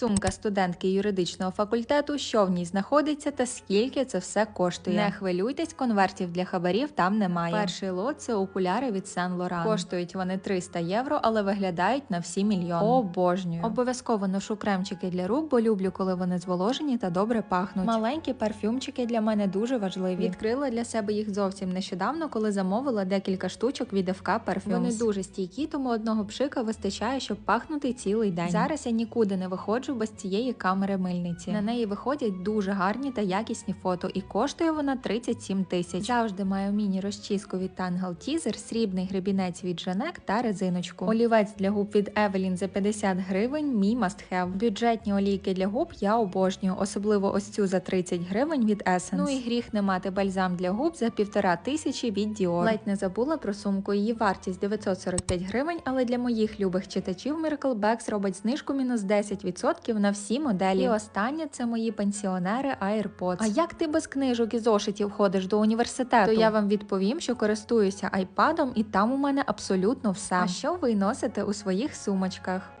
Сумка студентки юридичного факультету, що в ній знаходиться та скільки це все коштує. Не хвилюйтесь, конвертів для хабарів там немає. Перший лот це окуляри від Saint Laurent. Коштують вони 300 євро, але виглядають на всі мільйони. Обожнюю. Обов'язково ношу кремчики для рук, бо люблю, коли вони зволожені та добре пахнуть. Маленькі парфюмчики для мене дуже важливі. Відкрила для себе їх зовсім нещодавно, коли замовила декілька штучок від FK Parfums. Вони дуже стійкі, тому одного пшика вистачає, щоб пахнути цілий день. Зараз я нікуди не виходжу без цієї камери мильниці. На неї виходять дуже гарні та якісні фото, і коштує вона 37 тисяч. Завжди маю міні-розчіску від Tangle Teaser, срібний гребінець від Женек та резиночку. Олівець для губ від Evelyn за 50 гривень. Мій must have. Бюджетні олійки для губ я обожнюю, особливо ось цю за 30 гривень від Essence. Ну і гріх не мати бальзам для губ за півтора тисячі від Dior. Ледь не забула про сумку. Її вартість 945 гривень, але для моїх любих читачів Miracle Bags робить знижку мінус 10% на всі моделі. І останнє це мої пенсіонери AirPods. А як ти без книжок і зошитів ходиш до університету? То я вам відповім, що користуюся айпадом, і там у мене абсолютно все. А що ви носите у своїх сумочках?